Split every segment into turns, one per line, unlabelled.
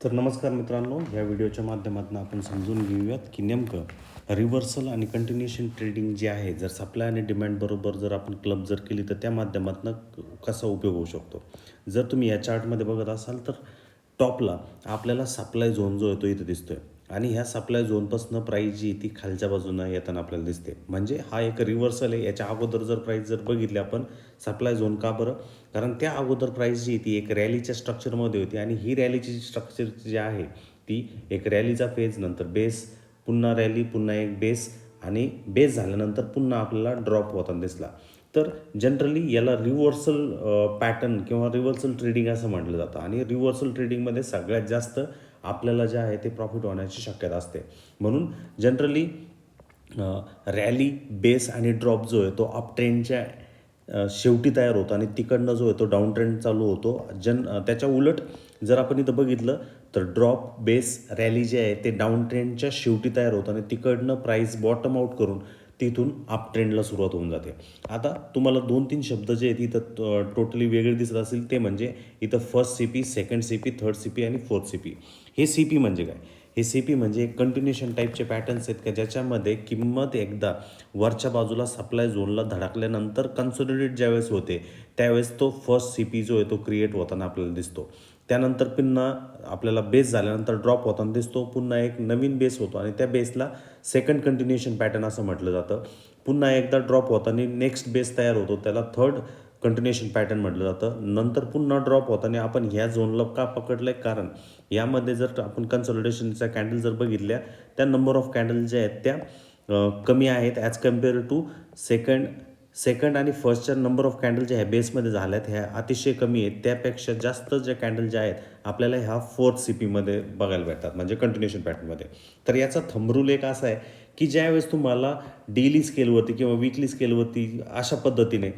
तर नमस्कार मित्रांनो या व्हिडिओच्या माध्यमातून आपण समजून घेऊयात की नेमकं रिव्हर्सल आणि कंटिन्युएशन ट्रेडिंग जे आहे जर सप्लाय आणि डिमांड बरोबर जर आपण क्लब जर केली तर त्या माध्यमातून कसा उपयोग होऊ शकतो? जर तुम्ही या चार्टमध्ये बघत असाल तर टॉपला आपल्याला सप्लाय झोन जो आहे तो इथं दिसतोय. आणि ह्या सप्लाय झोनपासून प्राईस जी ती खालच्या बाजूनं येताना आपल्याला दिसते. म्हणजे हा एक रिव्हर्सल आहे. याच्या अगोदर जर प्राईस जर बघितली आपण सप्लाय झोन का बरं? कारण त्या अगोदर प्राईस जी ती एक रॅलीच्या स्ट्रक्चरमध्ये होती आणि ही रॅलीची स्ट्रक्चर जी आहे ती एक रॅलीचा फेज नंतर बेस पुन्हा रॅली पुन्हा एक बेस आणि बेस झाल्यानंतर पुन्हा आपल्याला ड्रॉप होताना दिसला. तर जनरली याला रिव्हर्सल पॅटर्न किंवा रिव्हर्सल ट्रेडिंग असं म्हटलं जातं. आणि रिव्हर्सल ट्रेडिंगमध्ये सगळ्यात जास्त आपल्याला जे आहे ते प्रॉफिट होण्याची शक्यता असते. म्हणून जनरली रॅली बेस आणि ड्रॉप जो आहे तो अप ट्रेंडच्या शेवटी तयार होतो आणि तिकडनं जो आहे तो डाऊन ट्रेंड चालू होतो. जन त्याच्या उलट जर आपण इथं बघितलं तर ड्रॉप बेस रॅली जे आहे ते डाऊन ट्रेंडच्या शेवटी तयार होतं आणि तिकडनं प्राईस बॉटम आउट करून तिथून अप ट्रेंडला सुरुवात होऊन जाते. आता तुम्हाला दोन तीन शब्द जे आहेत इथं टोटली वेगळे दिसत असतील ते म्हणजे इथं first C P second C P third C P आणि फोर्थ सी पी हे सी पी म्हणजे काय? हे सी पी म्हणजे कंटिन्युएशन टाईपचे पॅटर्न्स आहेत का? ज्याच्यामध्ये किंमत एकदा वरच्या बाजूला सप्लाय झोनला धडकल्यानंतर कन्सोलिडेट ज्यावेळेस होते त्यावेळेस तो फर्स्ट सी पी जो आहे तो क्रिएट होताना आपल्याला दिसतो. त्यानंतर पुन्हा आपल्याला बेस झाल्यानंतर ड्रॉप होताना दिसतो पुन्हा एक नवीन बेस होतो. आणि त्या बेसला सेकंड कंटिन्युएशन पॅटर्न असं म्हटलं जातं. पुन्हा एकदा ड्रॉप होताना नेक्स्ट बेस तयार होतो. त्याला थर्ड कंटिन्युएशन पॅटर्न म्हटलं जातं. नंतर पुन्हा ड्रॉप होताना आपण ह्या झोनला का पकडलं आहे कारण यामध्ये जर आपण कन्सॉलिडेशनच्या कॅन्डल जर बघितल्या त्या नंबर ऑफ कॅन्डल ज्या आहेत त्या कमी आहेत. As compare to second second आणि फर्स्टच्या नंबर ऑफ कॅन्डल ज्या ह्या बेसमध्ये झाल्या आहेत ह्या अतिशय कमी आहेत. त्यापेक्षा जास्त ज्या कॅन्डल ज्या आहेत आपल्याला ह्या फोर्थ सी पीमध्ये बघायला भेटतात म्हणजे कंटिन्युएशन पॅटर्नमध्ये तर याचा थंबरूल एक असा आहे की ज्यावेळेस तुम्हाला डेली स्केलवरती किंवा विकली स्केलवरती अशा पद्धतीने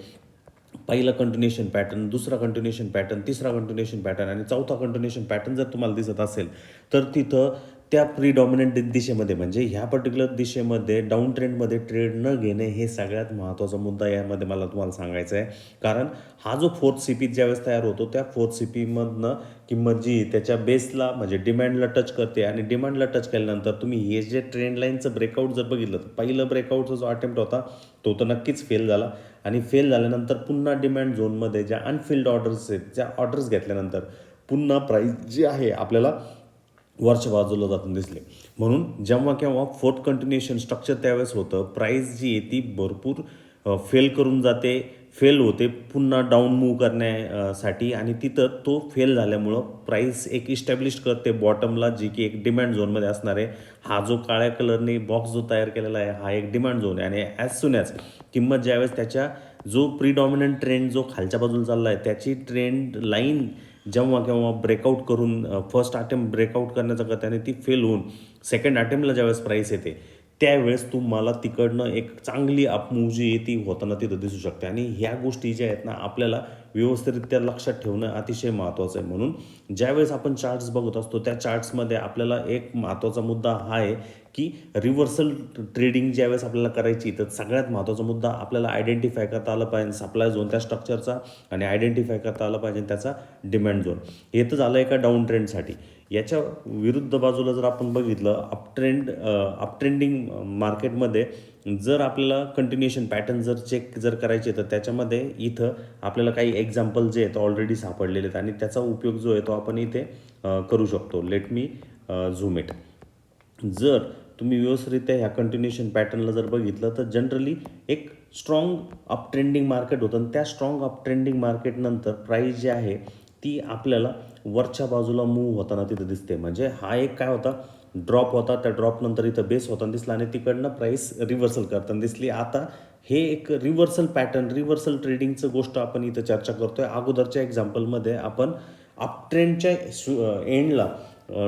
पहिला कंटिन्युएशन पॅटर्न दुसरा कंटिन्युएशन पॅटर्न तिसरा कंटिन्युएशन पॅटर्न आणि चौथा कंटिन्युएशन पॅटर्न जर तुम्हाला दिसत असेल तर तिथं त्या प्रिडॉमिनंट दिशेमध्ये म्हणजे ह्या पर्टिक्युलर दिशेमध्ये डाऊन ट्रेंडमध्ये ट्रेड न घेणे हे सगळ्यात महत्त्वाचा मुद्दा यामध्ये मला तुम्हाला सांगायचा आहे. कारण हा जो फोर्थ सी पी ज्यावेळेस तयार होतो त्या फोर्थ सी पीमधनं किंमत जी त्याच्या बेसला म्हणजे डिमांडला टच करते आणि डिमांडला टच केल्यानंतर तुम्ही हे जे ट्रेंड लाईनचं ब्रेकआउट जर बघितलं तर पहिलं ब्रेकआउटचा जो अटेम्प्ट होता तो तर नक्कीच फेल झाला. आणि फेल झाल्यानंतर पुन्हा डिमांड झोनमध्ये ज्या अनफिल्ड ऑर्डर्स आहेत ज्या ऑर्डर्स घेतल्यानंतर पुन्हा प्राईस जी आहे आपल्याला वरच्या बाजूला जाताना दिसले. म्हणून जेव्हा केव्हा फोर्थ कंटिन्युएशन स्ट्रक्चर त्यावेळेस होतं प्राईस जी आहे ती भरपूर फेल करून जाते फेल होते पुन्हा डाऊन मूव्ह करण्यासाठी आणि तिथं तो फेल झाल्यामुळं प्राईस एक इस्टॅब्लिश करते बॉटमला जी की एक डिमांड झोनमध्ये असणार आहे. हा जो काळ्या कलरने बॉक्स जो तयार केलेला आहे हा एक डिमांड झोन आहे. आणि ॲज सुन ॲज किंमत ज्यावेळेस त्याच्या जो प्रीडॉमिनंट ट्रेंड जो खालच्या बाजूला चालला आहे त्याची ट्रेंड लाईन जेव्हा केव्हा ब्रेकआउट करून फर्स्ट अटेम्प्ट ब्रेकआउट करण्याचा करते आणि ती फेल होऊन सेकंड अटेम्प्टला ज्यावेळेस प्राईस येते त्यावेळेस तुम्हाला तिकडनं एक चांगली अपमूव जी आहे ती होताना तिथं दिसू शकते. आणि ह्या गोष्टी ज्या आहेत ना आपल्याला व्यवस्थितरित्या लक्षात ठेवणं अतिशय महत्त्वाचं आहे. म्हणून ज्यावेळेस आपण चार्ट्स बघत असतो त्या चार्ट्समध्ये आपल्याला एक महत्त्वाचा मुद्दा हा आहे की रिव्हर्सल ट्रेडिंग ज्यावेळेस आपल्याला करायची तर सगळ्यात महत्त्वाचा मुद्दा आपल्याला आयडेंटिफाय करता आला पाहिजे सप्लाय झोन त्या स्ट्रक्चरचा आणि आयडेंटिफाय करता आला पाहिजे त्याचा डिमांड झोन हे तर झालं एका डाऊन ट्रेंडसाठी याच्या विरुद्ध बाजूला जर आपण बघितलं अपट्रेंड अपट्रेंडिंग मार्केटमध्ये जर आपल्याला कंटिन्युएशन पॅटर्न जर चेक जर करायचे तर त्याच्यामध्ये इथं आपल्याला काही एक्झाम्पल जे आहेत ऑलरेडी सापडलेले आहेत आणि त्याचा उपयोग जो आहे तो आपण इथे करू शकतो. लेट मी झूम इट जर तुम्ही व्यवस्थितरित्या ह्या कंटिन्युएशन पॅटर्नला जर बघितलं तर जनरली एक स्ट्रॉंग अप ट्रेंडिंग मार्केट होतं. आणि त्या स्ट्रॉंग अप ट्रेंडिंग मार्केटनंतर प्राईस जी आहे ती आपल्याला वरच्या बाजूला मूव्ह होताना तिथं दिसते. म्हणजे हा एक काय होता? ड्रॉप होता. त्या ड्रॉपनंतर इथं बेस होताना दिसला. आणि तिकडनं प्राईस रिव्हर्सल करताना दिसली. आता हे एक रिव्हर्सल पॅटर्न रिव्हर्सल ट्रेडिंगचं गोष्ट आपण इथं चर्चा करतोय. अगोदरच्या एक्झाम्पलमध्ये आपण अपट्रेंडच्या एंडला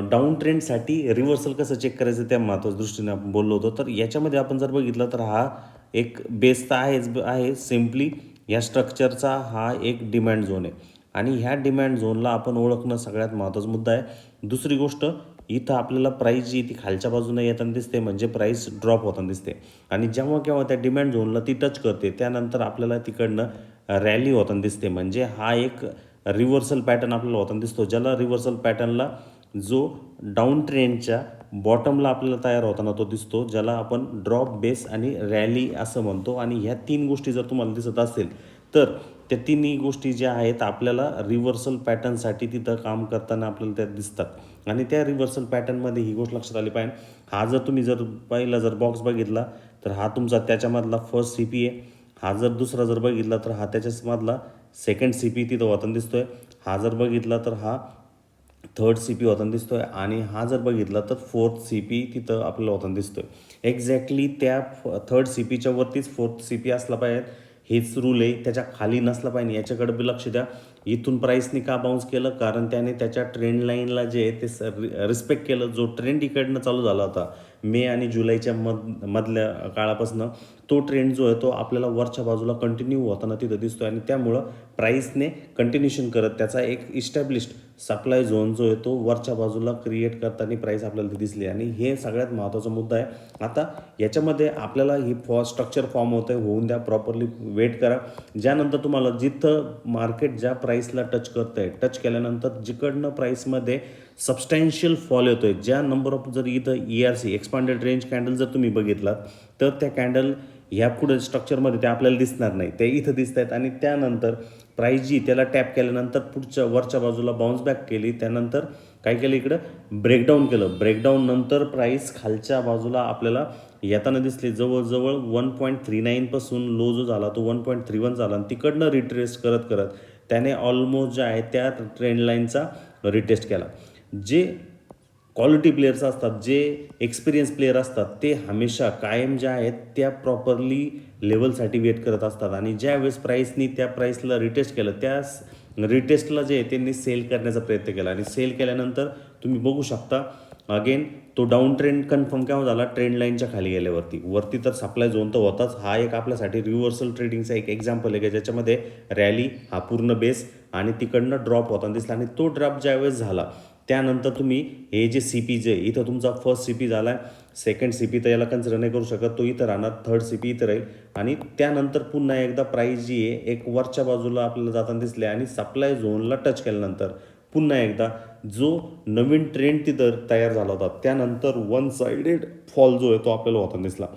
डाऊन ट्रेंडसाठी रिव्हर्सल कसं चेक करायचं त्या महत्त्वाच्या दृष्टीने आपण बोललो होतो. तर याच्यामध्ये आपण जर बघितलं तर हा एक बेस तर आहेच आहे. सिम्पली या स्ट्रक्चरचा हा एक डिमांड झोन आहे. आणि ह्या डिमांड झोनला आपण ओळखणं सगळ्यात महत्त्वाचा मुद्दा आहे. दुसरी गोष्ट इथं आपल्याला प्राईस जी ती खालच्या बाजूनं येताना दिसते म्हणजे प्राईस ड्रॉप होताना दिसते. आणि जेव्हा केव्हा त्या डिमांड झोनला ती टच करते त्यानंतर आपल्याला तिकडनं रॅली होताना दिसते. म्हणजे हा एक रिव्हर्सल पॅटर्न आपल्याला होताना दिसतो ज्याला रिव्हर्सल पॅटर्नला जो डाऊन ट्रेंडच्या बॉटमला आपल्याला तयार होताना तो दिसतो ज्याला आपण ड्रॉप बेस आणि रॅली असं म्हणतो. आणि ह्या तीन गोष्टी जर तुम्हाला दिसत असतील तर त्या तिन्ही गोष्टी ज्या आहेत आपल्याला रिव्हर्सल पॅटर्नसाठी तिथं काम करताना आपल्याला त्या दिसतात. आणि त्या रिव्हर्सल पॅटर्नमध्ये ही गोष्ट लक्षात आली पाहिजे. हा जर तुम्ही जर पहिला जर बॉक्स बघितला तर हा तुमचा त्याच्यामधला फर्स्ट सी पी आहे हा जर दुसरा जर बघितला तर हा त्याच्यामधला सेकंड सी पी तिथं होताना दिसतोय. हा जर बघितला तर हा थर्ड सी पी होताना दिसतो आहे आणि हा जर बघितला तर फोर्थ सी पी तिथं आपल्याला होताना दिसतो आहे एक्झॅक्टली त्या थर्ड सी पीच्या वरतीच फोर्थ सी पी असला पाहिजे हेच रूल आहे. त्याच्याखाली नसला पाहिजे. याच्याकडे बी लक्ष द्या. इथून प्राईसने का बाउन्स केलं? कारण त्याने त्याच्या ट्रेंड लाईनला जे आहे ते रिस्पेक्ट केलं. जो ट्रेंड इकडनं चालू झाला होता मे आणि जुलैच्या मध मधल्या काळापासून तो ट्रेंड जो आहे तो आपल्याला वरच्या बाजूला कंटिन्यू होताना तिथं दिसतो आणि त्यामुळं प्राईसने कंटिन्युशन करत त्याचा एक इस्टॅब्लिश्ड सप्लाय झोन जो आहे तो वरच्या बाजूला क्रिएट करताना प्राईस आपल्याला दिसली. आणि हे सगळ्यात महत्त्वाचा मुद्दा आहे. आता याच्यामध्ये आपल्याला ही फॉ स्ट्रक्चर फॉर्म होतं आहे होऊन द्या प्रॉपरली वेट करा. ज्यानंतर तुम्हाला जिथं मार्केट ज्या प्राईसला टच करतं आहे टच केल्यानंतर जिकडनं प्राईसमध्ये सबस्टॅन्शियल फॉल येतो आहे ज्या नंबर ऑफ जर इथं E R C expanded range candle जर तुम्ही बघितलात तर त्या कॅन्डल ह्या पुढे स्ट्रक्चरमध्ये ते आपल्याला दिसणार नाही. ते इथं दिसत आहेत आणि त्यानंतर प्राईस जी त्याला टॅप केल्यानंतर पुढच्या वरच्या बाजूला बाउन्स बॅक केली. त्यानंतर काय केलं इकडं? ब्रेकडाऊन केलं. ब्रेकडाऊन नंतर प्राईस खालच्या बाजूला आपल्याला येताना दिसली. जवळजवळ वन पॉईंट थ्री नाईनपासून लो जो झाला तो वन पॉईंट थ्री वन झाला आणि तिकडनं रिट्रेस करत करत त्याने ऑलमोस्ट जे आहे त्या ट्रेंड लाईनचा रिटेस्ट केला. जे क्वालिटी प्लेयर्स असतात जे एक्सपिरियन्स प्लेयर असतात ते हमेशा कायम ज्या आहेत त्या प्रॉपरली लेवलसाठी वेट करत असतात. आणि ज्या वेळेस प्राईसनी त्या प्राईसला रिटेस्ट केलं त्या रिटेस्टला जे आहे त्यांनी सेल करण्याचा प्रयत्न केला. आणि सेल केल्यानंतर तुम्ही बघू शकता अगेन तो डाऊन ट्रेंड कन्फर्म केव्हा झाला? ट्रेंड लाईनच्या खाली गेल्यावरती. वरती तर सप्लाय झोन तर होताच. हा एक आपल्यासाठी रिव्हर्सल ट्रेडिंगचा एक एक्झाम्पल आहे की ज्याच्यामध्ये रॅली हा पूर्ण बेस आणि तिकडनं ड्रॉप होताना दिसला. आणि तो ड्रॉप ज्यावेळेस झाला त्यानंतर तुम्ही हे जे सी पी जे इथं तुमचा फर्स्ट सी पी झाला आहे सेकंड सी पी तर याला कन्सिडर नाही करू शकत तो इथं राहणार थर्ड सी पी इथं राहील. आणि त्यानंतर पुन्हा एकदा प्राईस जी आहे एक वरच्या बाजूला आपल्याला जाताना दिसले आणि सप्लाय झोनला टच केल्यानंतर पुन्हा एकदा जो नवीन ट्रेंड तिथं तयार झाला होता त्यानंतर वन साइडेड फॉल जो आहे तो आपल्याला होताना दिसला.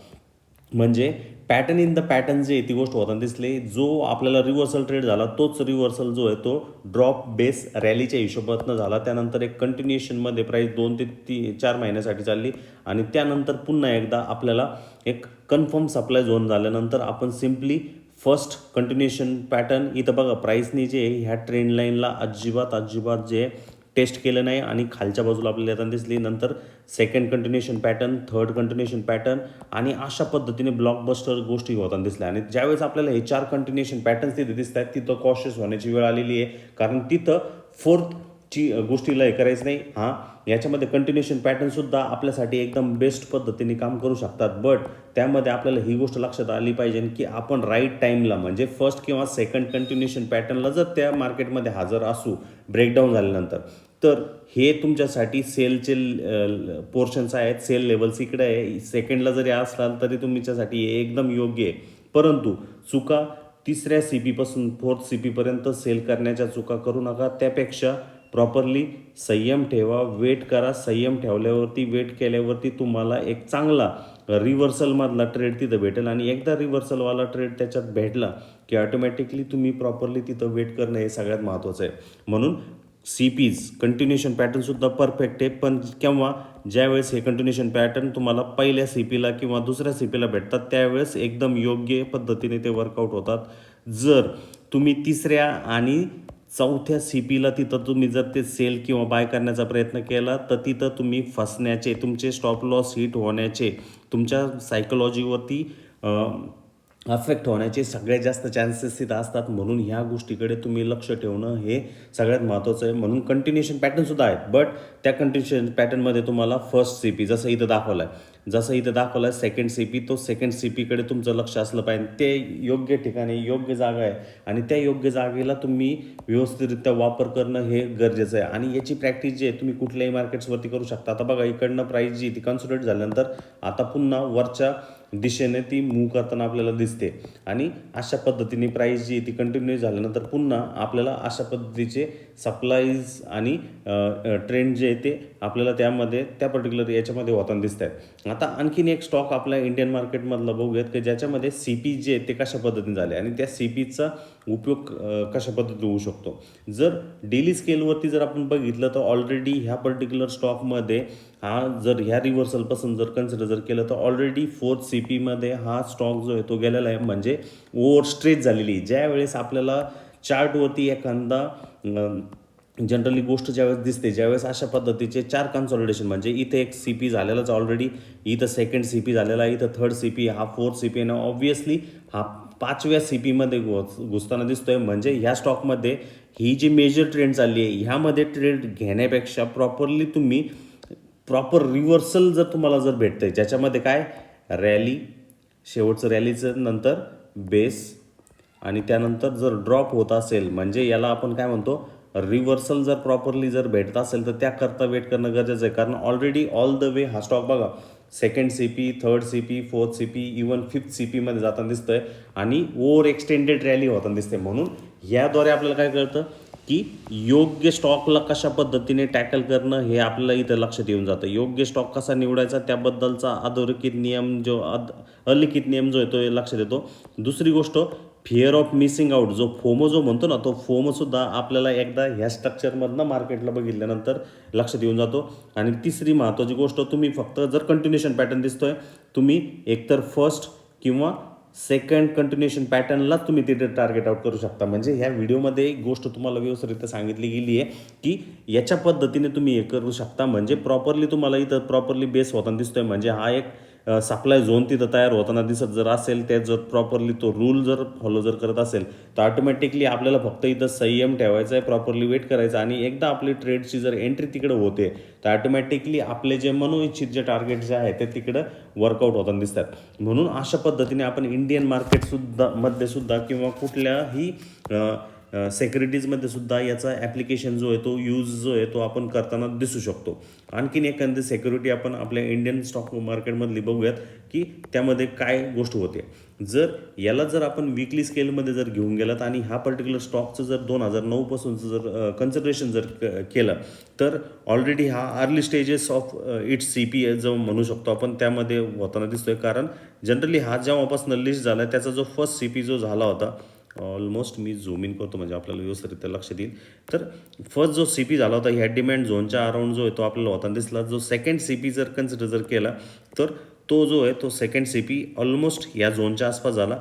म्हणजे पॅटर्न इन द पॅटर्न जे आहे ती गोष्ट होताना दिसली. जो आपल्याला रिव्हर्सल ट्रेड झाला तोच रिव्हर्सल जो आहे तो ड्रॉप बेस रॅलीच्या हिशोबातनं झाला. त्यानंतर एक कंटिन्युएशनमध्ये प्राईस दोन ते ती चार महिन्यासाठी चालली. आणि त्यानंतर पुन्हा एकदा आपल्याला एक कन्फर्म सप्लाय झोन झाल्यानंतर आपण सिम्पली फर्स्ट कंटिन्युएशन पॅटर्न इथं बघा प्राईसनी जे आहे ह्या ट्रेंड लाईनला अजिबात अजिबात जे टेस्ट केलं नाही आणि खालच्या बाजूला आपल्याला येताना दिसली. नंतर second continuation pattern third continuation pattern आणि अशा पद्धतीने ब्लॉकबस्टर गोष्टी होताना दिसल्या. आणि ज्यावेळेस आपल्याला हे चार कंटिन्युएशन पॅटर्न्स तिथे दिसत आहेत तिथं कॉशियस होण्याची वेळ आलेली आहे. कारण तिथं फोर्थची गोष्टीला हे करायचं नाही. हां याच्यामध्ये कंटिन्युएशन पॅटर्नसुद्धा आपल्यासाठी एकदम बेस्ट पद्धतीने काम करू शकतात. बट त्यामध्ये आपल्याला ही गोष्ट लक्षात आली पाहिजे की आपण राईट टाईमला म्हणजे फर्स्ट किंवा सेकंड कंटिन्युएशन पॅटर्नला जर त्या मार्केटमध्ये हजर असू ब्रेकडाऊन झाल्यानंतर. तर हे तुमच्यासाठी सेलचे पोर्शन्स आहेत. सेल लेवल्स इकडे आहे. सेकंडला जरी असाल तरी तुमच्यासाठी हे एकदम योग्य आहे. परंतु चुका तिसऱ्या सी पीपासून फोर्थ सी पीपर्यंत सेल करण्याच्या चुका करू नका. त्यापेक्षा प्रॉपरली संयम ठेवा वेट करा. संयम ठेवल्यावरती वेट केल्यावरती तुम्हाला एक चांगला रिव्हर्सलमधला ट्रेड तिथं भेटेल. आणि एकदा रिव्हर्सलवाला ट्रेड त्याच्यात भेटला की ऑटोमॅटिकली तुम्ही प्रॉपरली तिथं वेट करणं हे सगळ्यात महत्त्वाचं आहे. म्हणून सी पीज कंटिन्युएशन पॅटर्नसुद्धा परफेक्ट आहे. पण केव्हा? ज्यावेळेस हे कंटिन्युएशन पॅटर्न तुम्हाला पहिल्या सी पीला किंवा दुसऱ्या सी पीला भेटतात त्यावेळेस एकदम योग्य पद्धतीने ते वर्कआउट होतात. जर तुम्ही तिसऱ्या आणि चौथ्या सी पीला तिथं तुम्ही जर ते सेल किंवा बाय करण्याचा प्रयत्न केला तर तिथं तुम्ही फसण्याचे तुमचे स्टॉप लॉस हिट होण्याचे तुमच्या सायकोलॉजीवरती अफेक्ट होण्याचे सगळ्यात जास्त चान्सेस तिथं असतात. म्हणून ह्या गोष्टीकडे तुम्ही लक्ष ठेवणं हे सगळ्यात महत्त्वाचं आहे. म्हणून कंटिन्युएशन पॅटर्नसुद्धा आहेत. बट त्या कंटिन्युएशन पॅटर्नमध्ये तुम्हाला फर्स्ट सी पी जसं इथं दाखवलं आहे जसं इथं दाखवलं आहे सेकंड सी पी तो सेकंड सी पीकडे तुमचं लक्ष असलं पाहिजे. ते योग्य ठिकाणी योग्य जागा आहे. आणि त्या योग्य जागेला तुम्ही व्यवस्थितरित्या वापर करणं हे गरजेचं आहे. आणि याची प्रॅक्टिस जी आहे तुम्ही कुठल्याही मार्केट्सवरती करू शकता. आता बघा इकडनं प्राईस जी ती कन्सुलेट झाल्यानंतर आता पुन्हा वरच्या दिशेने ती मूव करताना आपल्याला दिसते. आणि अशा पद्धतीने प्राईस जी आहे ती कंटिन्यू झाल्यानंतर पुन्हा आपल्याला अशा पद्धतीचे सप्लाईज आणि ट्रेंड जे आहे ते आपल्याला त्यामध्ये त्या पर्टिक्युलर याच्यामध्ये होताना दिसत आहेत आता आणखीन एक स्टॉक आपल्या इंडियन मार्केटमधला बघूयात की ज्याच्यामध्ये सी पी जे आहे ते कशा पद्धतीने झाले? आणि त्या सी पीचा उपयोग कशा पद्धतीने होऊ शकतो? जर डेली स्केलवरती जर आपण बघितलं तर ऑलरेडी ह्या पर्टिक्युलर स्टॉकमध्ये हा जर ह्या रिव्हर्सलपासून जर कन्सिडर जर केलं तर ऑलरेडी फोर्थ सी पीमध्ये हा स्टॉक जो आहे तो गेलेला आहे. म्हणजे ओव्हर स्ट्रेच झालेली आहे. ज्या वेळेस आपल्याला चार्टवरती एखादा जनरली गोष्ट ज्यावेळेस दिसते ज्यावेळेस अशा पद्धतीचे चार कन्सॉलिडेशन म्हणजे इथे एक सी पी झालेलाच ऑलरेडी इथं सेकंड सी पी झालेला आहे इथं थर्ड सी पी हा फोर्थ सी पी आणि ऑब्वियसली हा पाचव्या सी पीमध्ये घुस घुसताना दिसतोय. म्हणजे ह्या स्टॉकमध्ये ही जी मेजर ट्रेंड चालली आहे ह्यामध्ये ट्रेंड घेण्यापेक्षा प्रॉपरली तुम्ही प्रॉपर रिव्हर्सल जर तुम्हाला जर भेटतंय ज्याच्यामध्ये काय? रॅली शेवटचं रॅलीचं नंतर बेस आणि त्यानंतर जर ड्रॉप होत असेल म्हणजे याला आपण काय म्हणतो? रिव्हर्सल जर प्रॉपरली जर भेटत असेल तर त्याकरता वेट करणं गरजेचं आहे. कारण ऑलरेडी ऑल द वे हा स्टॉक बघा second C P third C P fourth C P even fifth C पीमध्ये जाताना दिसतंय आणि ओव्हर एक्सटेंडेड रॅली होताना दिसते म्हणून याद्वारे आपल्याला काय कळतं की योग्य स्टॉकला कशा पद्धतीने टॅकल करणं हे आपल्याला इथं लक्षात येऊन जातं. योग्य स्टॉक कसा निवडायचा त्याबद्दलचा अधोरेखित नियम जो अद अलिखित नियम जो आहे तो लक्षात येतो. दुसरी गोष्ट फिअर ऑफ मिसिंग आउट जो फोमो जो म्हणतो ना तो फोमोसुद्धा आपल्याला एकदा ह्या स्ट्रक्चरमधनं मार्केटला बघितल्यानंतर लक्षात येऊन जातो. आणि तिसरी महत्त्वाची गोष्ट तुम्ही फक्त जर कंटिन्युएशन पॅटर्न दिसतोय तुम्ही एकतर फर्स्ट किंवा सेकंड कंटिन्युएशन पॅटर्नलाच तुम्ही तिथे टार्गेट आउट करू शकता. म्हणजे ह्या व्हिडिओमध्ये एक गोष्ट तुम्हाला व्यवस्थितरित्या सांगितली गेली आहे की याच्या पद्धतीने तुम्ही हे करू शकता. म्हणजे प्रॉपरली तुम्हाला इथं प्रॉपरली बेस होताना दिसतोय. म्हणजे हा एक सप्लाय झोन तिथं तयार होताना दिसत जर असेल त्या जर प्रॉपरली तो रूल जर फॉलो जर करत असेल तर ऑटोमॅटिकली आपल्याला फक्त इथं संयम ठेवायचा आहे प्रॉपरली वेट करायचा आणि एकदा आपली ट्रेडची जर एंट्री तिकडे होते तर ऑटोमॅटिकली आपले जे मनोइच्छित जे टार्गेट जे आहे ते तिकडं वर्कआउट होताना दिसतात. म्हणून अशा पद्धतीने आपण इंडियन मार्केटसुद्धा मध्ये सुद्धा किंवा कुठल्याही सेक्युरिटीजमध्ये सुद्धा याचा ॲप्लिकेशन जो आहे तो यूज जो आहे तो आपण करताना दिसू शकतो. आणखीन एखादी सेक्युरिटी आपण आपल्या इंडियन स्टॉक मार्केटमधली बघूयात की त्यामध्ये काय गोष्ट होते. जर याला जर आपण विकली स्केलमध्ये जर घेऊन गेलात आणि हा पर्टिक्युलर स्टॉकचं जर दोन हजार नऊपासूनचं जर कन्सिडरेशन जर क- केलं तर ऑलरेडी हा early stages of its C P जो म्हणू शकतो आपण त्यामध्ये होताना दिसतोय. कारण जनरली हा जेव्हापासून लिस्ट झाला त्याचा जो फर्स्ट सी पी जो झाला होता ऑलमोस्ट मी झूम इन करतो म्हणजे आपल्याला व्यवस्थितरित्या लक्षात येईल तर फर्स्ट जो सी पी झाला होता ह्या डिमांड झोनच्या अराउंड जो आहे तो आपल्याला होताना दिसला जो सेकंड सी पी जर कन्सिडर जर केला तर तो जो आहे तो सेकंड सी पी ऑलमोस्ट या झोनच्या आसपास झाला.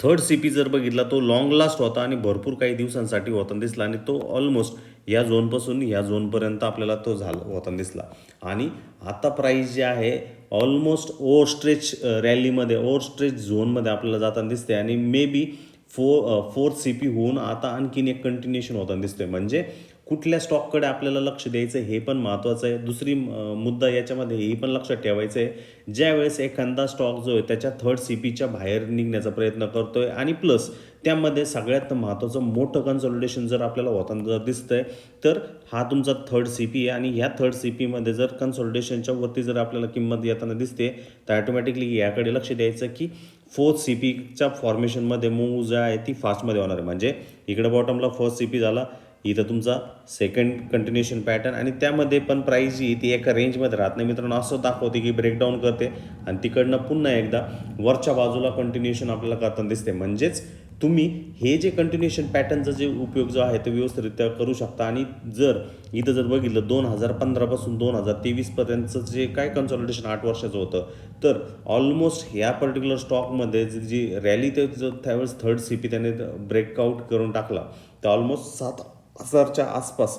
थर्ड सी पी जर बघितला तो लॉंग लास्ट होता आणि भरपूर काही दिवसांसाठी होताना दिसला आणि तो ऑलमोस्ट या झोनपासून या झोनपर्यंत आपल्याला तो झाला होताना दिसला. आणि आता प्राईस जे आहे ऑलमोस्ट ओव्हर स्ट्रेच रॅलीमध्ये ओव्हर स्ट्रेच झोनमध्ये आपल्याला जाताना दिसते आणि may be four fourth C P होऊन आता आणखीन एक कंटिन्युएशन होताना दिसतोय. म्हणजे कुठल्या स्टॉककडे आपल्याला लक्ष द्यायचं हे पण महत्त्वाचं आहे. दुसरी मुद्दा याच्यामध्ये हे पण लक्षात ठेवायचं आहे ज्यावेळेस एखादा स्टॉक जो आहे त्याच्या थर्ड सी पीच्या बाहेर निघण्याचा प्रयत्न करतोय. आणि प्लस त्यामध्ये सगळ्यात महत्त्वाचं मोठं कन्सॉलिडेशन जर आपल्याला होताना जर दिसतं आहे तर हा तुमचा थर्ड सी पी आहे आणि ह्या थर्ड सी पीमध्ये जर कन्सॉलिडेशनच्या वरती जर आपल्याला किंमत येताना दिसते तर ॲटोमॅटिकली याकडे लक्ष द्यायचं की फोर्थ सी पीच्या फॉर्मेशनमध्ये मूव जे आहे ती फास्टमध्ये होणार आहे. म्हणजे इकडे बॉटमला फर्स्ट सी पी झाला इथं तुमचा सेकंड कंटिन्युएशन पॅटर्न आणि त्यामध्ये पण प्राईस जी ती एका रेंजमध्ये राहत नाही. मित्रांनो असं दाखवते की ब्रेकडाऊन करते आणि तिकडनं पुन्हा एकदा वरच्या बाजूला कंटिन्युएशन आपल्याला करताना दिसते. म्हणजेच तुम्ही हे जे कंटिन्युएशन पॅटर्नचा जे उपयोग जो आहे तो व्यवस्थितरित्या करू शकता. आणि जर इथं जर बघितलं दोन हजार पंधरापासून दोन हजार तेवीसपर्यंतचं जे काय कन्सॉलिडेशन आठ वर्षाचं होतं तर ऑलमोस्ट ह्या पर्टिक्युलर स्टॉकमध्ये जी- जी रॅली ते जर त्यावेळेस थर्ड सी पी त्याने ब्रेकआउट करून टाकला तर ऑलमोस्ट सात हजारच्या आसपास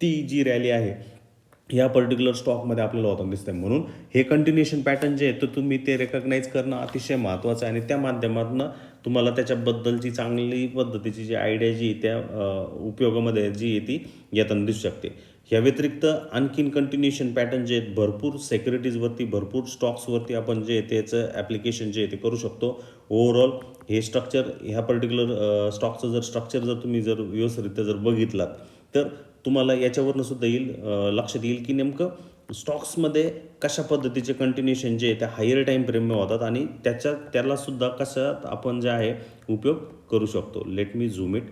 ती जी रॅली आहे या पर्टिक्युलर स्टॉकमध्ये आपल्याला होताना दिसतंय. म्हणून हे कंटिन्युएशन पॅटर्न जे आहे तर तुम्ही ते रेकग्नाईज करणं अतिशय महत्त्वाचं आहे. आणि त्या माध्यमातून तुम्हाला त्याच्याबद्दलची चांगली पद्धतीची जी आयडिया जी त्या उपयोगामध्ये जी आहे ती येताना दिसू शकते. या व्यतिरिक्त आणखीन कंटिन्युएशन पॅटर्न जे आहेत भरपूर सेक्युरिटीजवरती भरपूर स्टॉक्सवरती आपण जे आहे त्याचं ॲप्लिकेशन जे आहे ते करू शकतो. ओव्हरऑल हे स्ट्रक्चर ह्या पर्टिक्युलर स्टॉकचं जर स्ट्रक्चर जर तुम्ही जर व्यवस्थितरित्या जर बघितलात तर तुम्हाला याच्यावरनं सुद्धा येईल लक्षात येईल की नेमकं स्टॉक्समध्ये कशा पद्धतीचे कंटिन्युएशन जे आहे ते हायर टाईम फ्रेममध्ये होतात आणि त्याच्या त्यालासुद्धा कशात आपण जे आहे उपयोग करू शकतो. लेट मी झूम इट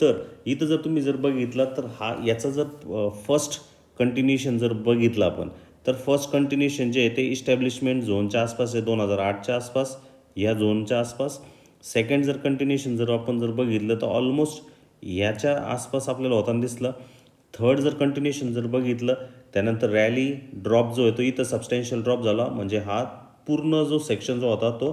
तर इथं जर तुम्ही जर बघितला तर हा याचा जर फर्स्ट कंटिन्युएशन जर बघितलं आपण तर फर्स्ट कंटिन्युएशन जे आहे ते इस्टॅब्लिशमेंट झोनच्या आसपास आहे दोन हजार आठच्या आसपास या झोनच्या आसपास. सेकंड जर कंटिन्युएशन जर आपण जर बघितलं तर ऑलमोस्ट याच्या आसपास आपल्याला होताना दिसलं थर्ड जर कंटिन्युएशन जर बघितलं त्यानंतर रॅली ड्रॉप जो आहे तो इथं सबस्टॅन्शियल ड्रॉप झाला. म्हणजे हा पूर्ण जो सेक्शन जो होता तो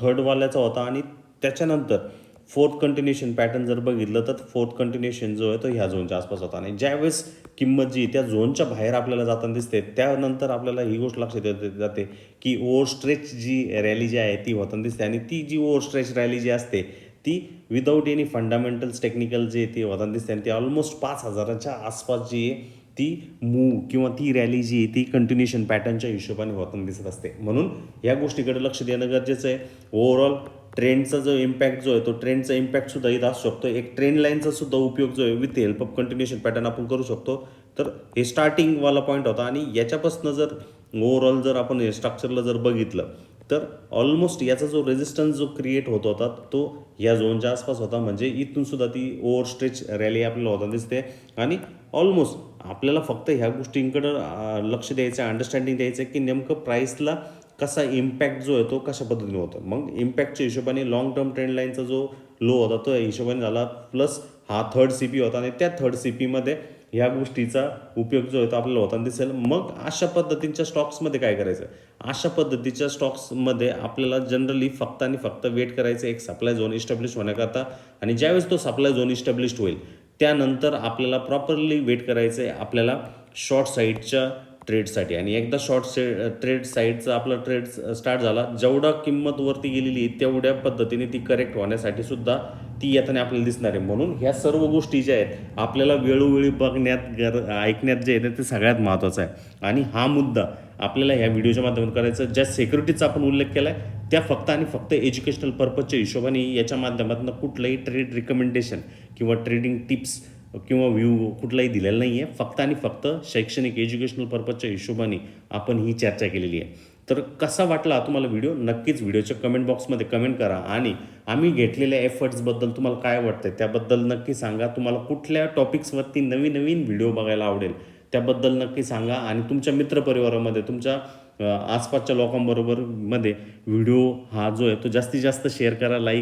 थर्डवाल्याचा होता. आणि त्याच्यानंतर फोर्थ कंटिन्युएशन पॅटर्न जर बघितलं तर फोर्थ कंटिन्युएशन जो आहे तो ह्या झोनच्या आसपास होता. आणि ज्यावेळेस किंमत जी त्या झोनच्या बाहेर आपल्याला जाताना दिसते त्यानंतर आपल्याला ही गोष्ट लक्षात येते जाते की ओव्हर स्ट्रेच जी रॅली जी आहे ती होताना दिसते. आणि ती जी ओव्हर स्ट्रेच रॅली जी असते ती विदाऊट एनी फंडामेंटल्स टेक्निकल जे ती होताना दिसते आणि ती ऑलमोस्ट पाच हजाराच्या आसपास जी आहे ती मूव किंवा ती रॅली जी आहे ती कंटिन्युएशन पॅटर्नच्या हिशोबाने होताना दिसत असते. म्हणून या गोष्टीकडे लक्ष देणं गरजेचं आहे. ओव्हरऑल ट्रेंडचा जो इम्पॅक्ट जो आहे तो ट्रेंडचा इम्पॅक्ट सुद्धा इथं असू शकतो. एक ट्रेंड लाईनचा सुद्धा उपयोग जो आहे with help of continuation pattern आपण करू शकतो. तर हे स्टार्टिंगवाला पॉईंट होता आणि याच्यापासून जर ओव्हरऑल जर आपण हे स्ट्रक्चरला जर बघितलं तर ऑलमोस्ट याचा जो रेजिस्टन्स जो क्रिएट होत होता तो या झोनच्या आसपास होता. म्हणजे इथून सुद्धा ती ओव्हर स्ट्रेच रॅली आपल्याला होता दिसते. आणि ऑलमोस्ट आपल्याला फक्त ह्या गोष्टींकडं लक्ष द्यायचं आहे अंडरस्टँडिंग द्यायचं आहे की नेमकं प्राईसला कसा इम्पॅक्ट जो आहे तो कशा पद्धतीने होतो. मग इम्पॅक्टच्या हिशोबाने लॉंग टर्म ट्रेंड लाईनचा जो लो होता तो हिशोबाने झाला. प्लस हा थर्ड सी पी होता आणि त्या थर्ड सी पीमध्ये ह्या गोष्टीचा उपयोग जो आहे तो आपल्याला होताना दिसेल. मग अशा पद्धतीच्या स्टॉक्समध्ये काय करायचं? अशा पद्धतीच्या स्टॉक्समध्ये आपल्याला जनरली फक्त आणि फक्त वेट करायचं एक सप्लाय झोन इस्टॅब्लिश होण्याकरता आणि ज्यावेळेस तो सप्लाय झोन इस्टॅब्लिश होईल त्यानंतर आपल्याला प्रॉपरली वेट करायचं आहे आपल्याला शॉर्ट साईडच्या ट्रेडसाठी आणि एकदा शॉर्ट से ट्रेड साईडचा आपला ट्रेड स्टार्ट झाला जेवढा किंमत वरती गेलेली तेवढ्या पद्धतीने ती करेक्ट होण्यासाठी सुद्धा ती येताना आपल्याला दिसणार आहे. म्हणून ह्या सर्व गोष्टी ज्या आहेत आपल्याला वेळोवेळी बघण्यात गर ऐकण्यात जे आहे ते सगळ्यात महत्त्वाचं आहे. आणि हा मुद्दा आपल्याला ह्या व्हिडिओच्या माध्यमातून करायचा ज्या सेक्युरिटीचा आपण उल्लेख केला आहे त्या फक्त आणि फक्त एज्युकेशनल पर्पजच्या हिशोबाने याच्या माध्यमातून कुठलंही ट्रेड रिकमेंडेशन किंवा ट्रेडिंग टिप्स किंवा व्ह्यू कुठलाही दिलेला नाही आहे फक्त आणि फक्त शैक्षणिक एज्युकेशनल पर्पजच्या हिशोबाने आपण ही चर्चा केलेली आहे. तर कसा वाटला तुम्हाला व्हिडिओ नक्कीच व्हिडिओच्या कमेंट बॉक्समध्ये कमेंट करा. आणि आम्ही घेतलेल्या एफर्ट्सबद्दल तुम्हाला काय वाटतंय त्याबद्दल नक्की सांगा. तुम्हाला कुठल्या टॉपिक्सवरती नवीन नवीन व्हिडिओ बघायला आवडेल त्याबद्दल नक्की सांगा. आणि तुमच्या मित्रपरिवारामध्ये तुमच्या आसपासच्या लोकांबरोबरमध्ये व्हिडिओ हा जो आहे तो जास्तीत जास्त शेअर करा लाईक